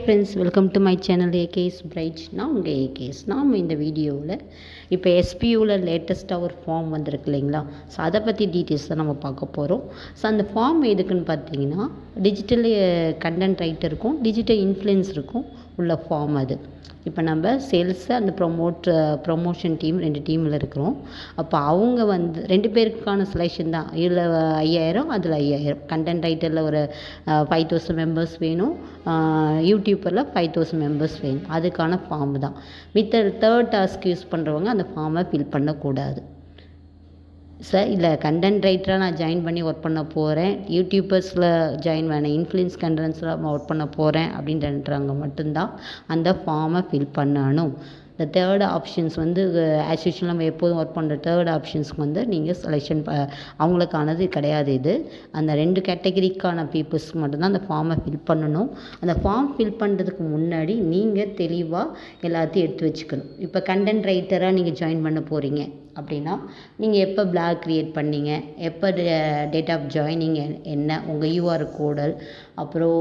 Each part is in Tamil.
Friends welcome to my channel AKS bright நான் உங்கள் ஏகேஎஸ் நாம் இந்த வீடியோவில் இப்போ எஸ்பியூவில் லேட்டஸ்ட்டாக ஒரு ஃபார்ம் வந்திருக்கு இல்லைங்களா? ஸோ அதை பற்றி டீட்டெயில்ஸ் தான் நம்ம பார்க்க போகிறோம் ஸோ அந்த ஃபார்ம் எதுக்குன்னு பார்த்தீங்கன்னா டிஜிட்டல் கண்டென்ட் ரைட்டருக்கும் டிஜிட்டல் இன்ஃப்ளூயன்ஸ் இருக்கும் உள்ள ஃபார்ம் அது. இப்போ நம்ம சேல்ஸு அந்த ப்ரொமோட் ப்ரொமோஷன் டீம் ரெண்டு டீமில் இருக்கிறோம். அப்போ அவங்க வந்து ரெண்டு பேருக்கான செலெக்ஷன் தான். இதில் ஐயாயிரம் அதில் ஐயாயிரம். கண்டென்ட் ரைட்டரில் ஒரு ஃபைவ் தௌசண்ட் மெம்பர்ஸ் வேணும். யூடியூப்பரில் ஃபைவ் தௌசண்ட் மெம்பர்ஸ் வேணும். அதுக்கான ஃபார்ம் தான். மித்த தேர்ட் டாஸ்க் யூஸ் பண்ணுறவங்க அந்த ஃபார்மை ஃபில் பண்ணக்கூடாது. சார் இல்லை கண்டென்ட் ரைட்டராக நான் ஜாயின் பண்ணி ஒர்க் பண்ண போகிறேன் யூடியூபர்ஸில் ஜாயின் பண்ண இன்ஃப்ளூயன்ஸ் கண்டென்ட்ஸில் ஒர்க் பண்ண போகிறேன் அப்படின்றவங்க மட்டும்தான். அந்த ஃபார்மை ஃபில் பண்ணணும். இந்த தேர்ட் ஆப்ஷன்ஸ் வந்து ஆஸ் யூஷுவல் நம்ம எப்போதும் ஒர்க் பண்ணுற தேர்ட் ஆப்ஷன்ஸ்க்கு வந்து நீங்கள் செலெக்ஷன் ப அவங்களுக்கானது கிடையாது இது. அந்த ரெண்டு கேட்டகரிக்கான பீப்புள்ஸ்க்கு மட்டும்தான் அந்த ஃபார்மை ஃபில் பண்ணணும். அந்த ஃபார்ம் ஃபில் பண்ணுறதுக்கு முன்னாடி நீங்கள் தெளிவாக எல்லாத்தையும் எடுத்து வச்சுக்கணும். இப்போ கண்டென்ட் ரைட்டராக நீங்கள் ஜாயின் பண்ண போகிறீங்க அப்படின்னா நீங்கள் எப்போ பிளாக் க்ரியேட் பண்ணீங்க எப்போ டேட் ஆஃப் ஜாயினிங் என்ன உங்கள் யூஆர் கோடல் அப்புறம்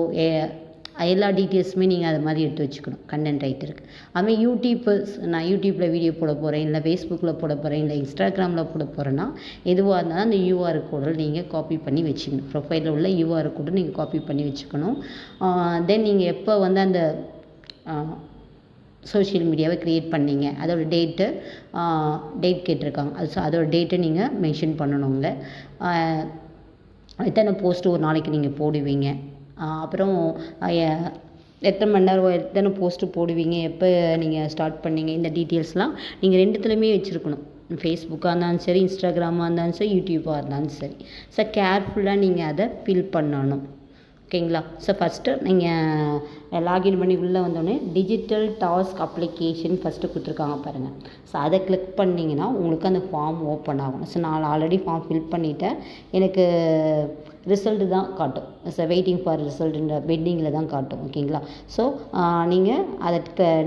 எல்லா டீட்டெயில்ஸுமே நீங்கள் அது மாதிரி எடுத்து வச்சுக்கணும். கண்டென்ட் ரைட்டருக்கு. அதுமாதிரி யூடியூப்பர்ஸ் நான் யூடியூப்பில் வீடியோ போட போகிறேன் இல்லை ஃபேஸ்புக்கில் போட போகிறேன் இல்லை இன்ஸ்டாகிராமில் போட போகிறேன்னா எதுவாக இருந்தாலும் அந்த யூஆர் கோடல் நீங்கள் காப்பி பண்ணி வச்சுக்கணும். ப்ரொஃபைலில் உள்ள யூஆர் கோடல் நீங்கள் காப்பி பண்ணி வச்சுக்கணும். தென் நீங்கள் எப்போ வந்து அந்த சோஷியல் மீடியாவை க்ரியேட் பண்ணீங்க அதோட டேட்டு டேட் கேட்டிருக்காங்க. அது ஸோ அதோட டேட்டை நீங்கள் மென்ஷன் பண்ணணுங்க. எத்தனை போஸ்ட்டு ஒரு நாளைக்கு நீங்கள் போடுவீங்க? அப்புறம் எத்தனை மணி நேரம் எத்தனை போஸ்ட்டு போடுவீங்க எப்போ நீங்கள் ஸ்டார்ட் பண்ணீங்க இந்த டீட்டெயில்ஸ்லாம் நீங்கள் ரெண்டுத்துலையுமே வச்சுருக்கணும். ஃபேஸ்புக்காக இருந்தாலும் சரி இன்ஸ்டாகிராமாக இருந்தாலும் சரி யூடியூப்பாக இருந்தாலும் சரி. ஸோ கேர்ஃபுல்லாக நீங்கள் அதை ஃபில் பண்ணணும். ஓகேங்களா ஸோ ஃபஸ்ட்டு நீங்கள் லாகின் பண்ணி உள்ளே வந்தோடனே டிஜிட்டல் டாஸ்க் அப்ளிகேஷன் ஃபஸ்ட்டு கொடுத்துருக்காங்க பாருங்கள் ஸோ அதை கிளிக் பண்ணிங்கன்னா உங்களுக்கு அந்த ஃபார்ம் ஓப்பன் ஆகும். ஸோ நான் ஆல்ரெடி ஃபார்ம் ஃபில் பண்ணிவிட்டேன் எனக்கு ரிசல்ட்டு தான் காட்டும். வெயிட்டிங் ஃபார் ரிசல்ட்டுன்ற பெண்டிங்கில் தான் காட்டும் ஓகேங்களா ஸோ நீங்கள் அதை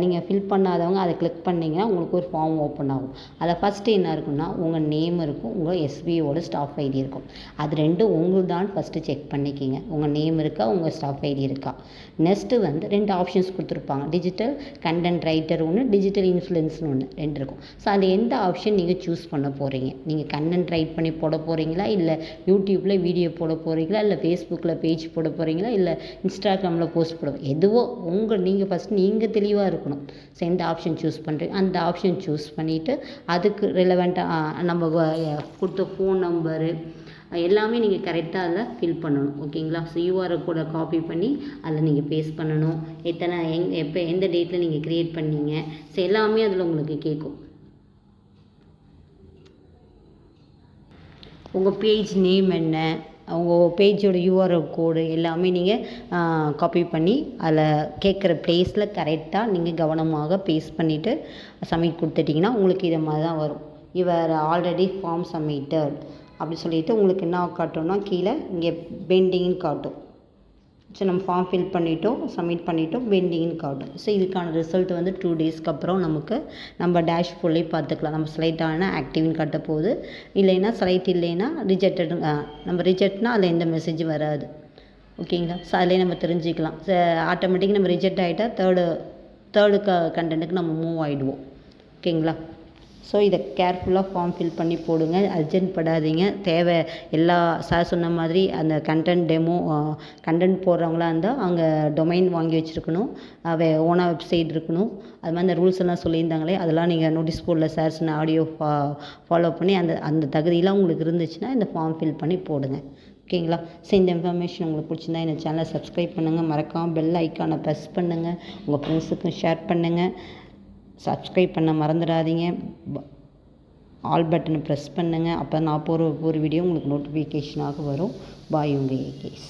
நீங்கள் ஃபில் பண்ணாதவங்க அதை கிளிக் பண்ணிங்கன்னா உங்களுக்கு ஒரு ஃபார்ம் ஓப்பன் ஆகும். அதில் ஃபஸ்ட்டு என்ன இருக்குன்னா உங்கள் நேம் இருக்கும் உங்கள் எஸ்பிஓட ஸ்டாஃப் ஐடி இருக்கும். அது ரெண்டும் உங்களுக்கு தான் ஃபஸ்ட்டு செக் பண்ணிக்கிங்க. உங்கள் நேம் இருக்கா உங்கள் ஸ்டாஃப் ஐடி இருக்கா? நெக்ஸ்ட்டு வந்து ரெண்டு ஆப்ஷன்ஸ் கொடுத்துருப்பாங்க. டிஜிட்டல் கண்டென்ட் ரைட்டர் ஒன்று டிஜிட்டல் இன்ஃப்ளூயன்ஸ்னு ஒன்று ரெண்டு இருக்கும். ஸோ அந்த எந்த ஆப்ஷன் நீங்கள் சூஸ் பண்ண போகிறீங்க நீங்கள் கண்டென்ட் ரைட் பண்ணி போட போகிறீங்களா இல்லை யூடியூப்பில் வீடியோ போட போகிறீங்களா இல்லை ஃபேஸ்புக்கில் பேஜ் போட போகிறீங்களா இல்லை இன்ஸ்டாகிராமில் போஸ்ட் போட எதுவோ உங்கள் நீங்கள் ஃபஸ்ட் நீங்கள் தெளிவாக இருக்கணும். ஸோ எந்த ஆப்ஷன் சூஸ் பண்ணுறீங்க அந்த ஆப்ஷன் சூஸ் பண்ணிவிட்டு அதுக்கு ரிலவெண்ட்டாக நம்ம கொடுத்த ஃபோன் நம்பரு எல்லாமே நீங்கள் கரெக்டாக அதில் ஃபில் பண்ணணும். ஓகேங்களா ஸோ யூஆரை கூட காப்பி பண்ணி அதில் நீங்கள் பேஸ்ட் பண்ணணும். எத்தனை எங் எப்போ எந்த டேட்டில் நீங்கள் க்ரியேட் பண்ணீங்க? ஸோ எல்லாமே அதில் உங்களுக்கு கேட்கும் உங்கள் பேஜ் நேம் என்ன? உங்கள் பேஜோட யூஆர்எல் கோடு எல்லாமே நீங்கள் காப்பி பண்ணி அதில் கேட்குற ப்ளேஸில் கரெக்டாக நீங்கள் கவனமாக பேஸ்ட் பண்ணிவிட்டு சப்மிட் கொடுத்துட்டிங்கன்னா உங்களுக்கு இதை மாதிரி தான் வரும். யுவர் ஆல்ரெடி ஃபார்ம் சப்மிட்டட் அப்படி சொல்லிவிட்டு உங்களுக்கு என்ன காட்டும்னா கீழே இங்கே பெண்டிங்னு காட்டும். ஸோ நம்ம ஃபார்ம் ஃபில் பண்ணிட்டோம் சப்மிட் பண்ணிட்டோம் பெண்டிங்னு காட்டும் ஸோ இதுக்கான ரிசல்ட் வந்து டூ டேஸ்க்கு அப்புறம் நமக்கு நம்ம டேஷ் ஃபுல்லே பார்த்துக்கலாம். நம்ம செலக்ட் ஆனால் ஆக்டிவ்னு காட்ட போகுது. இல்லைன்னா செலக்ட் இல்லைன்னா ரிஜெக்டட் நம்ம ரிஜெக்ட்னா அதில் எந்த மெசேஜும் வராது. ஓகேங்களா? ஸோ அதிலே நம்ம தெரிஞ்சுக்கலாம். ஸோ ஆட்டோமேட்டிக் நம்ம ரிஜெக்ட் ஆகிட்டா தேர்டு தேர்டு க கண்டென்ட்டுக்கு நம்ம மூவ் ஆகிடுவோம் ஓகேங்களா? ஸோ இதை கேர்ஃபுல்லாக ஃபார்ம் ஃபில் பண்ணி போடுங்க. அர்ஜென்ட் படாதீங்க. தேவை எல்லா சார் சொன்ன மாதிரி அந்த கண்டென்ட் டெமோ கண்டென்ட் போடுறவங்களா இருந்தால் அவங்க டொமைன் வாங்கி வச்சுருக்கணும். வே ஓனாக வெப்சைட் இருக்கணும். அது மாதிரி அந்த ரூல்ஸ் எல்லாம் சொல்லியிருந்தாங்களே அதெல்லாம் நீங்கள் நோட்டீஸ் போர்டில் சார் சொன்ன ஆடியோ ஃபா ஃபாலோ பண்ணி அந்த அந்த தகுதியெலாம் உங்களுக்கு இருந்துச்சுன்னா இந்த ஃபார்ம் ஃபில் பண்ணி போடுங்க. ஓகேங்களா ஸோ இந்த இன்ஃபர்மேஷன் உங்களுக்கு பிடிச்சிருந்தா இந்த சேனலை சப்ஸ்கிரைப் பண்ணுங்கள் மறக்காமல் பெல் ஐக்கானை ப்ரெஸ் பண்ணுங்கள் உங்கள் ஃப்ரெண்ட்ஸுக்கும் ஷேர் பண்ணுங்கள் சப்ஸ்கிரைப் பண்ண மறந்துடாதீங்க. ஆல் பட்டனை ப்ரெஸ் பண்ணுங்கள் அப்போ நான் போகிற ஒரு வீடியோ உங்களுக்கு நோட்டிஃபிகேஷனாக வரும். பாய் உங்கள் ஏகேஸ்